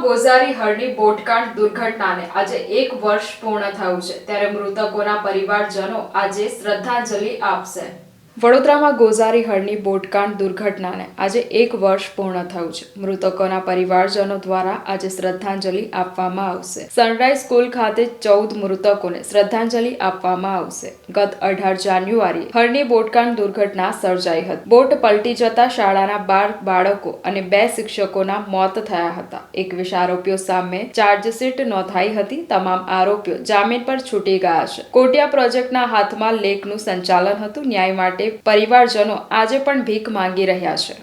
ગોઝારી હરણી બોટકાંડ દુર્ઘટનાને આજે એક વર્ષ પૂર્ણ થયું છે. ત્યારે મૃતકોના પરિવારજનો આજે શ્રદ્ધાંજલિ આપશે. વડોદરામાં ગોઝારી હળની બોટકાંડ દુર્ઘટનાને આજે એક વર્ષ પૂર્ણ થયું છે. મૃતકોના પરિવારજનો દ્વારા આજે શ્રદ્ધાંજલિ આપવામાં આવશે. સનરાઈઝ સ્કૂલ ખાતે ચૌદ મૃતકોને શ્રદ્ધાંજલિ આપવામાં આવશે. ગત અઢાર જાન્યુઆરી હળની બોટકાંડ દુર્ઘટના સર્જાઈ હતી. બોટ પલટી જતા શાળાના બાર બાળકો અને બે શિક્ષકોના મોત થયા હતા. એકવીસ આરોપીઓ સામે ચાર્જશીટ નોંધાઈ હતી. તમામ આરોપીઓ જામીન પર છૂટી ગયા છે. કોટિયા પ્રોજેક્ટના હાથમાં લેકનું સંચાલન હતું. ન્યાય માટે પરિવારજનો આજે પણ ભીખ માંગી રહ્યા છે.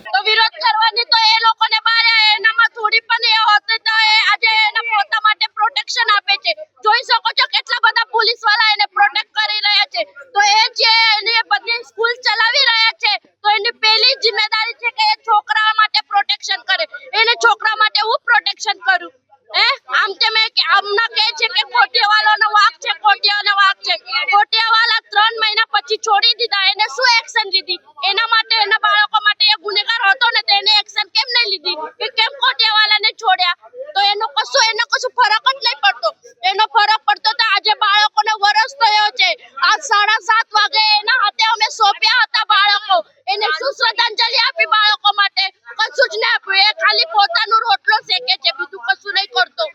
તો એ છે. એને બધી સ્કૂલ ચલાવી રહ્યા છે, તો એની પહેલી જિમ્મેદારી છે કે એ છોકરા માટે પ્રોટેક્શન કરે. એને છોકરા માટે હું પ્રોટેક્શન કરું? હે? આમ તે મેં આમના કહે છે કે કોટિયાવાળાનો વાક છે કોટિયાનો વાક છે કોટિયાવાળા ત્રણ મહિના પછી છોડી દીધા, એને શું એક્શન લીધી? એના માટે, એના બાળકો માટે એ ગુનેગાર હતો ને તેને એક્શન કેમ નહીં લીધી? કે કેમ કોટિયાવાળાને છોડ્યા? તો એનો કશું એનો કશું ફરક જ નહીં પડતો. એનો ફરક પડતો તો આજે બાળકોને વરસ થયો છે. આજ સાડા સાત વાગે એના હાથે અમે સોંપ્યા હતા બાળકો. એને શું શ્રદ્ધાંજલિ આપી બાળકો માટે કશું જ નહીં આપ્યું એ ખાલી પોતાનું રોટલો શેકે છે બીજું કશું નહીં કરતો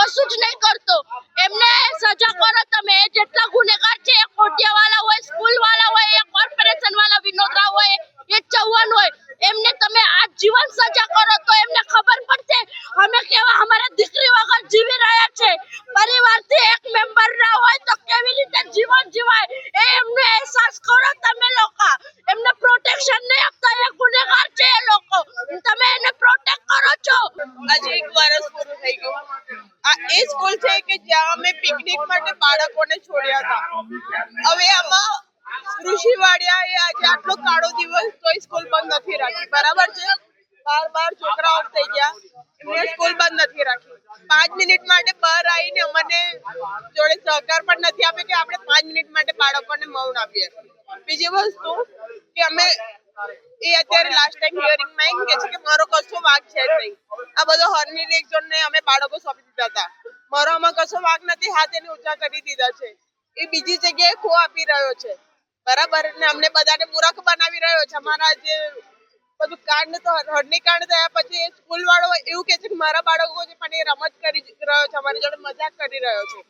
કશું જ નહીં કરતો એમને સજા કરો તમે એ જેટલા ગુનેગાર છે એ કોટિયાવાળા હોય સ્કૂલ વાળા હોય એ કોર્પોરેશન વાળા વિનોદરા હોય એ ચૌહાણ હોય એમને તમે આજીવન સજા કરો તો એમને ખબર પડશે. અમે કેવા અમારા દીકરી વગર જીવી રહ્યા છે. પરિવારથી એક મેમ્બર ના હોય તો કેવી રીતે જીવન જીવાય? એ એમને અહેસાસ કરો તમે લોકો. એમને પ્રોટેક્શન નહીં આપતા, એ ગુનેગાર છે એ લોકો. તમે એને પ્રોટેક્ટ કરો છો. આજે એક વર્ષ પૂરું થઈ ગયું. આ એ સ્કૂલ છે કે જ્યાં અમે પિકનિક માટે બાળકોને છોડ્યા હતા. હવે આમાં ઋષિ વાડિયા એ આજે આટલો કાળો દિવસ તોય સ્કૂલ બંધ નથી રાખી. બરાબર છે? બાર બાર છોકરાઓ થઈ ગયા. એમને સ્કૂલ બંધ નથી રાખી. પાંચ મિનિટ માટે બહાર આવીને અમને જોડે સહકાર પણ નથી આપ્યો કે આપણે પાંચ મિનિટ માટે બાળકોને મૌન આપીએ. બીજી વસ્તુ કે અમે એ અત્યારે લાસ્ટ ટાઈમ હિયરિંગમાં કે છે કે મારો કશો વાક છે નહીં. આ બધો હરની લેક ઝોન ને અમે બાળકો સોંપી દીધા હતા. મારો આમાં કશો વાક નથી, હાથ એને ઊંચા કરી દીધા છે. એ બીજી જગ્યાએ ખો આપી રહ્યો છે. બરાબર? ને અમને બધાને મૂરખ બનાવી રહ્યો છે. અમારા જે બધું કાંડ તો હરની કાંડ થયા પછી એ સ્કૂલ વાળો એવું કે છે કે મારા બાળકો છે પણ એ રમત કરી રહ્યો છે, અમારી જોડે મજાક કરી રહ્યો છે.